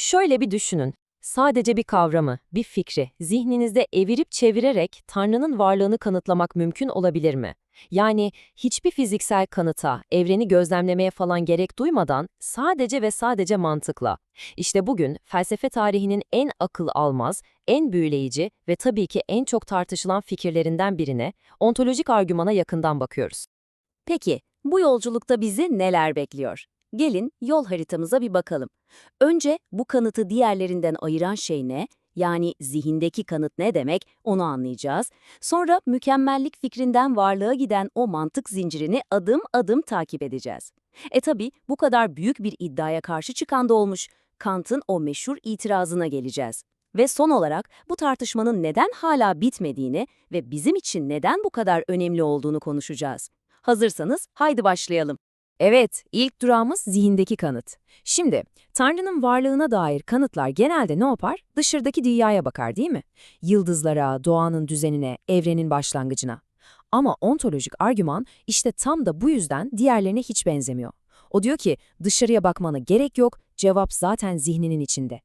Şöyle bir düşünün. Sadece bir kavramı, bir fikri zihninizde evirip çevirerek Tanrı'nın varlığını kanıtlamak mümkün olabilir mi? Yani hiçbir fiziksel kanıta, evreni gözlemlemeye falan gerek duymadan sadece ve sadece mantıkla. İşte bugün felsefe tarihinin en akıl almaz, en büyüleyici ve tabii ki en çok tartışılan fikirlerinden birine, ontolojik argümana yakından bakıyoruz. Peki, bu yolculukta bizi neler bekliyor? Gelin yol haritamıza bir bakalım. Önce bu kanıtı diğerlerinden ayıran şey ne? Yani zihindeki kanıt ne demek onu anlayacağız. Sonra mükemmellik fikrinden varlığa giden o mantık zincirini adım adım takip edeceğiz. E tabi bu kadar büyük bir iddiaya karşı çıkan da olmuş. Kant'ın o meşhur itirazına geleceğiz. Ve son olarak bu tartışmanın neden hala bitmediğini ve bizim için neden bu kadar önemli olduğunu konuşacağız. Hazırsanız haydi başlayalım. Evet, ilk durağımız zihindeki kanıt. Şimdi, Tanrı'nın varlığına dair kanıtlar genelde ne yapar? Dışarıdaki dünyaya bakar değil mi? Yıldızlara, doğanın düzenine, evrenin başlangıcına. Ama ontolojik argüman işte tam da bu yüzden diğerlerine hiç benzemiyor. O diyor ki dışarıya bakmana gerek yok, cevap zaten zihninin içinde.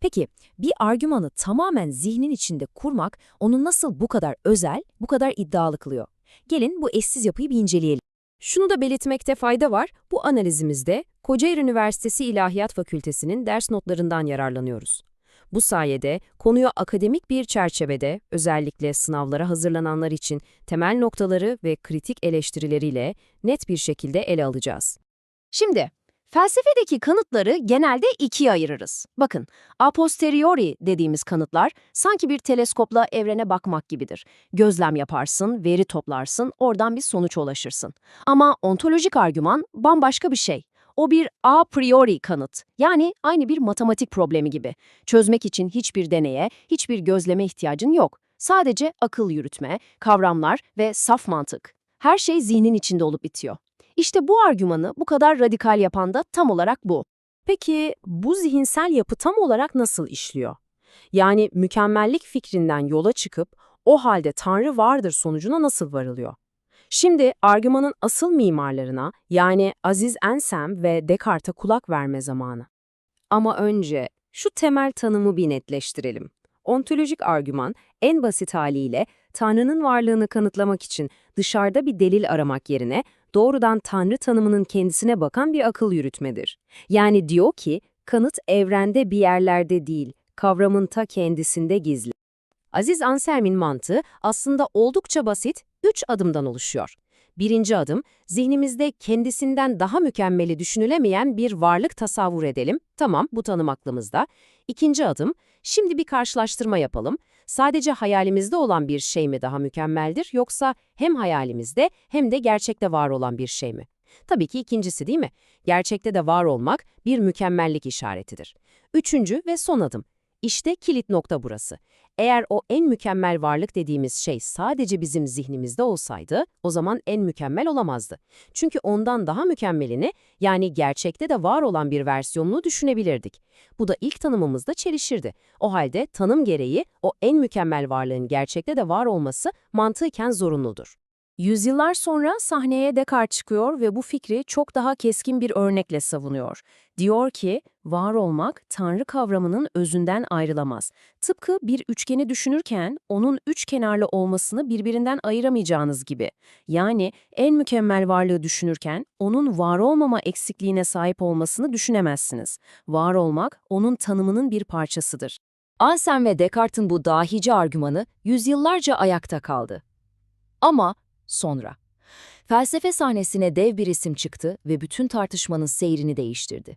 Peki bir argümanı tamamen zihnin içinde kurmak onu nasıl bu kadar özel, bu kadar iddialı kılıyor? Gelin bu eşsiz yapıyı bir inceleyelim. Şunu da belirtmekte fayda var, bu analizimizde Kocaeli Üniversitesi İlahiyat Fakültesi'nin ders notlarından yararlanıyoruz. Bu sayede konuyu akademik bir çerçevede, özellikle sınavlara hazırlananlar için temel noktaları ve kritik eleştirileriyle net bir şekilde ele alacağız. Şimdi, felsefedeki kanıtları genelde ikiye ayırırız. Bakın, a posteriori dediğimiz kanıtlar sanki bir teleskopla evrene bakmak gibidir. Gözlem yaparsın, veri toplarsın, oradan bir sonuç ulaşırsın. Ama ontolojik argüman bambaşka bir şey. O bir a priori kanıt. Yani aynı bir matematik problemi gibi. Çözmek için hiçbir deneye, hiçbir gözleme ihtiyacın yok. Sadece akıl yürütme, kavramlar ve saf mantık. Her şey zihnin içinde olup bitiyor. İşte bu argümanı bu kadar radikal yapan da tam olarak bu. Peki bu zihinsel yapı tam olarak nasıl işliyor? Yani mükemmellik fikrinden yola çıkıp o halde Tanrı vardır sonucuna nasıl varılıyor? Şimdi argümanın asıl mimarlarına yani Aziz Ensem ve Descartes'a kulak verme zamanı. Ama önce şu temel tanımı bir netleştirelim. Ontolojik argüman en basit haliyle Tanrı'nın varlığını kanıtlamak için dışarıda bir delil aramak yerine doğrudan Tanrı tanımının kendisine bakan bir akıl yürütmedir. Yani diyor ki kanıt evrende bir yerlerde değil, kavramın ta kendisinde gizli. Aziz Anselm'in mantığı aslında oldukça basit, üç adımdan oluşuyor. Birinci adım, zihnimizde kendisinden daha mükemmeli düşünülemeyen bir varlık tasavvur edelim. Tamam, bu tanım aklımızda. İkinci adım, şimdi bir karşılaştırma yapalım. Sadece hayalimizde olan bir şey mi daha mükemmeldir yoksa hem hayalimizde hem de gerçekte var olan bir şey mi? Tabii ki ikincisi değil mi? Gerçekte de var olmak bir mükemmellik işaretidir. Üçüncü ve son adım. İşte kilit nokta burası. Eğer o en mükemmel varlık dediğimiz şey sadece bizim zihnimizde olsaydı, o zaman en mükemmel olamazdı. Çünkü ondan daha mükemmelini, yani gerçekte de var olan bir versiyonunu düşünebilirdik. Bu da ilk tanımımızda çelişirdi. O halde tanım gereği o en mükemmel varlığın gerçekte de var olması mantıken zorunludur. Yüzyıllar sonra sahneye Descartes çıkıyor ve bu fikri çok daha keskin bir örnekle savunuyor. Diyor ki, var olmak Tanrı kavramının özünden ayrılamaz. Tıpkı bir üçgeni düşünürken onun üç kenarlı olmasını birbirinden ayıramayacağınız gibi. Yani en mükemmel varlığı düşünürken onun var olmama eksikliğine sahip olmasını düşünemezsiniz. Var olmak onun tanımının bir parçasıdır. Anselm ve Descartes'in bu dahice argümanı yüzyıllarca ayakta kaldı. Ama sonra. Felsefe sahnesine dev bir isim çıktı ve bütün tartışmanın seyrini değiştirdi.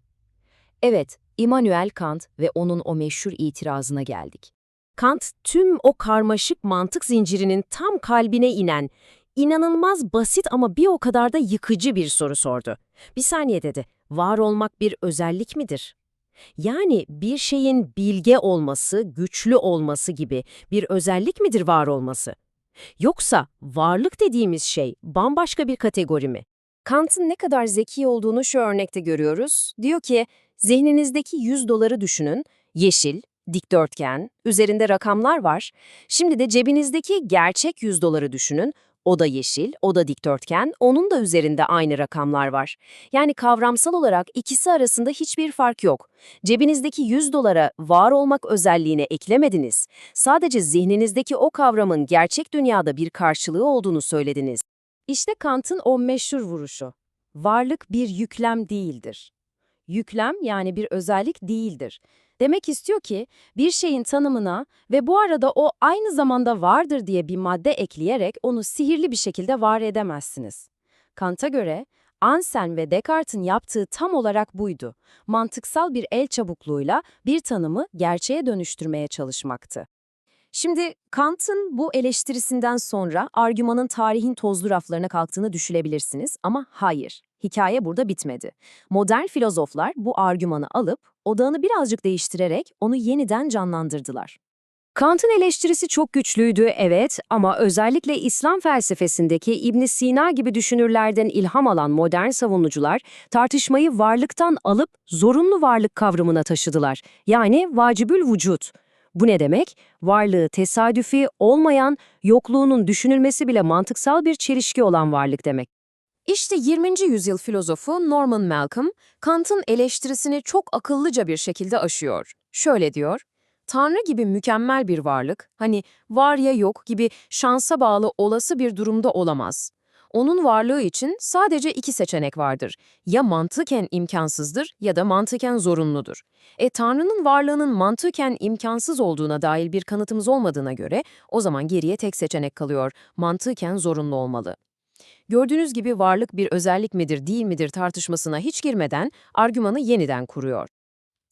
Evet, Immanuel Kant ve onun o meşhur itirazına geldik. Kant, tüm o karmaşık mantık zincirinin tam kalbine inen, inanılmaz basit ama bir o kadar da yıkıcı bir soru sordu. Bir saniye dedi, var olmak bir özellik midir? Yani bir şeyin bilge olması, güçlü olması gibi bir özellik midir var olması? Yoksa varlık dediğimiz şey bambaşka bir kategori mi? Kant'ın ne kadar zeki olduğunu şu örnekte görüyoruz. Diyor ki, zihninizdeki 100 doları düşünün, yeşil, dikdörtgen, üzerinde rakamlar var. Şimdi de cebinizdeki gerçek 100 doları düşünün, O da yeşil, o da dikdörtgen, onun da üzerinde aynı rakamlar var. Yani kavramsal olarak ikisi arasında hiçbir fark yok. Cebinizdeki 100 dolara var olmak özelliğine eklemediniz. Sadece zihninizdeki o kavramın gerçek dünyada bir karşılığı olduğunu söylediniz. İşte Kant'ın o meşhur vuruşu. Varlık bir yüklem değildir. Yüklem yani bir özellik değildir. Demek istiyor ki bir şeyin tanımına ve bu arada o aynı zamanda vardır diye bir madde ekleyerek onu sihirli bir şekilde var edemezsiniz. Kant'a göre Anselm ve Descartes'in yaptığı tam olarak buydu. Mantıksal bir el çabukluğuyla bir tanımı gerçeğe dönüştürmeye çalışmaktı. Şimdi Kant'ın bu eleştirisinden sonra argümanın tarihin tozlu raflarına kalktığını düşünebilirsiniz ama hayır, hikaye burada bitmedi. Modern filozoflar bu argümanı alıp odağını birazcık değiştirerek onu yeniden canlandırdılar. Kant'ın eleştirisi çok güçlüydü evet ama özellikle İslam felsefesindeki İbn Sina gibi düşünürlerden ilham alan modern savunucular tartışmayı varlıktan alıp zorunlu varlık kavramına taşıdılar. Yani vacibül vücut. Bu ne demek? Varlığı tesadüfi, olmayan, yokluğunun düşünülmesi bile mantıksal bir çelişki olan varlık demek. İşte 20. yüzyıl filozofu Norman Malcolm, Kant'ın eleştirisini çok akıllıca bir şekilde aşıyor. Şöyle diyor, Tanrı gibi mükemmel bir varlık, hani var ya yok gibi şansa bağlı olası bir durumda olamaz. Onun varlığı için sadece iki seçenek vardır. Ya mantıken imkansızdır ya da mantıken zorunludur. E Tanrı'nın varlığının mantıken imkansız olduğuna dair bir kanıtımız olmadığına göre o zaman geriye tek seçenek kalıyor. Mantıken zorunlu olmalı. Gördüğünüz gibi varlık bir özellik midir değil midir tartışmasına hiç girmeden argümanı yeniden kuruyor.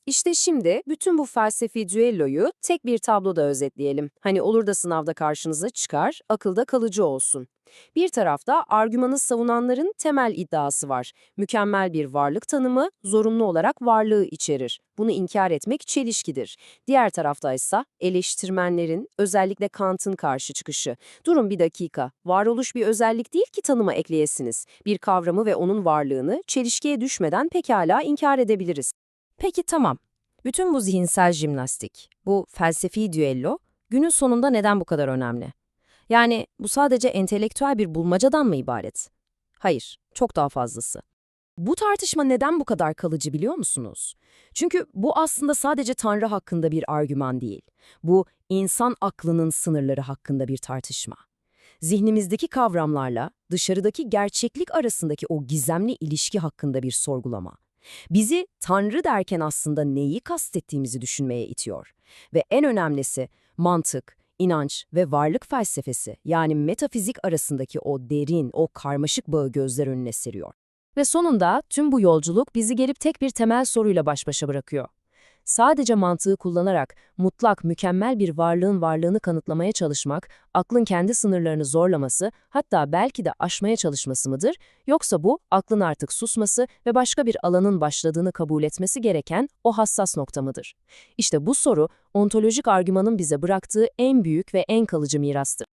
İşte şimdi bütün bu felsefi düelloyu tek bir tabloda özetleyelim. Hani olur da sınavda karşınıza çıkar, akılda kalıcı olsun. Bir tarafta argümanı savunanların temel iddiası var. Mükemmel bir varlık tanımı zorunlu olarak varlığı içerir. Bunu inkar etmek çelişkidir. Diğer tarafta ise eleştirmenlerin, özellikle Kant'ın karşı çıkışı. Durun bir dakika, varoluş bir özellik değil ki tanıma ekleyesiniz. Bir kavramı ve onun varlığını çelişkiye düşmeden pekala inkar edebiliriz. Peki tamam. Bütün bu zihinsel jimnastik, bu felsefi düello günün sonunda neden bu kadar önemli? Yani bu sadece entelektüel bir bulmacadan mı ibaret? Hayır, çok daha fazlası. Bu tartışma neden bu kadar kalıcı biliyor musunuz? Çünkü bu aslında sadece Tanrı hakkında bir argüman değil. Bu insan aklının sınırları hakkında bir tartışma. Zihnimizdeki kavramlarla dışarıdaki gerçeklik arasındaki o gizemli ilişki hakkında bir sorgulama. Bizi Tanrı derken aslında neyi kastettiğimizi düşünmeye itiyor. Ve en önemlisi mantık, inanç ve varlık felsefesi yani metafizik arasındaki o derin, o karmaşık bağı gözler önüne seriyor. Ve sonunda tüm bu yolculuk bizi gelip tek bir temel soruyla baş başa bırakıyor. Sadece mantığı kullanarak mutlak, mükemmel bir varlığın varlığını kanıtlamaya çalışmak, aklın kendi sınırlarını zorlaması, hatta belki de aşmaya çalışması mıdır? Yoksa bu, aklın artık susması ve başka bir alanın başladığını kabul etmesi gereken o hassas nokta mıdır? İşte bu soru, ontolojik argümanın bize bıraktığı en büyük ve en kalıcı mirastır.